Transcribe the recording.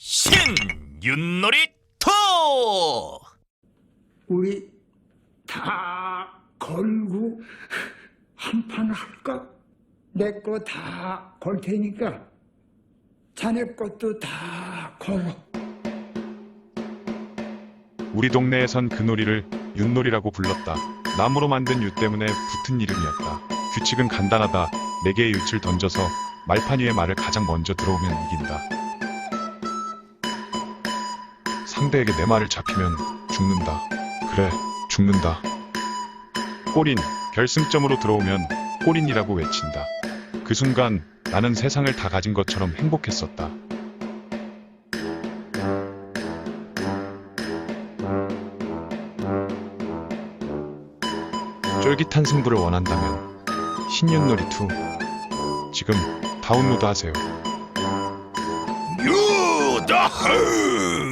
신윤놀이 투! 우리 다 걸고 한 판 할까? 내 거 다 걸 테니까 자네 것도 다 걸어. 우리 동네에선 그 놀이를 윷놀이라고 불렀다. 나무로 만든 윷 때문에 붙은 이름이었다. 규칙은 간단하다. 네 개의 윷을 던져서 말판 위에 말을 가장 먼저 들어오면 이긴다. 상대에게 내 말을 잡히면 죽는다. 그래, 죽는다. 꼬린, 결승점으로 들어오면 꼬린이라고 외친다. 그 순간 나는 세상을 다 가진 것처럼 행복했었다. 쫄깃한 승부를 원한다면 신윤놀이 2 지금 다운로드 하세요. 유다흐!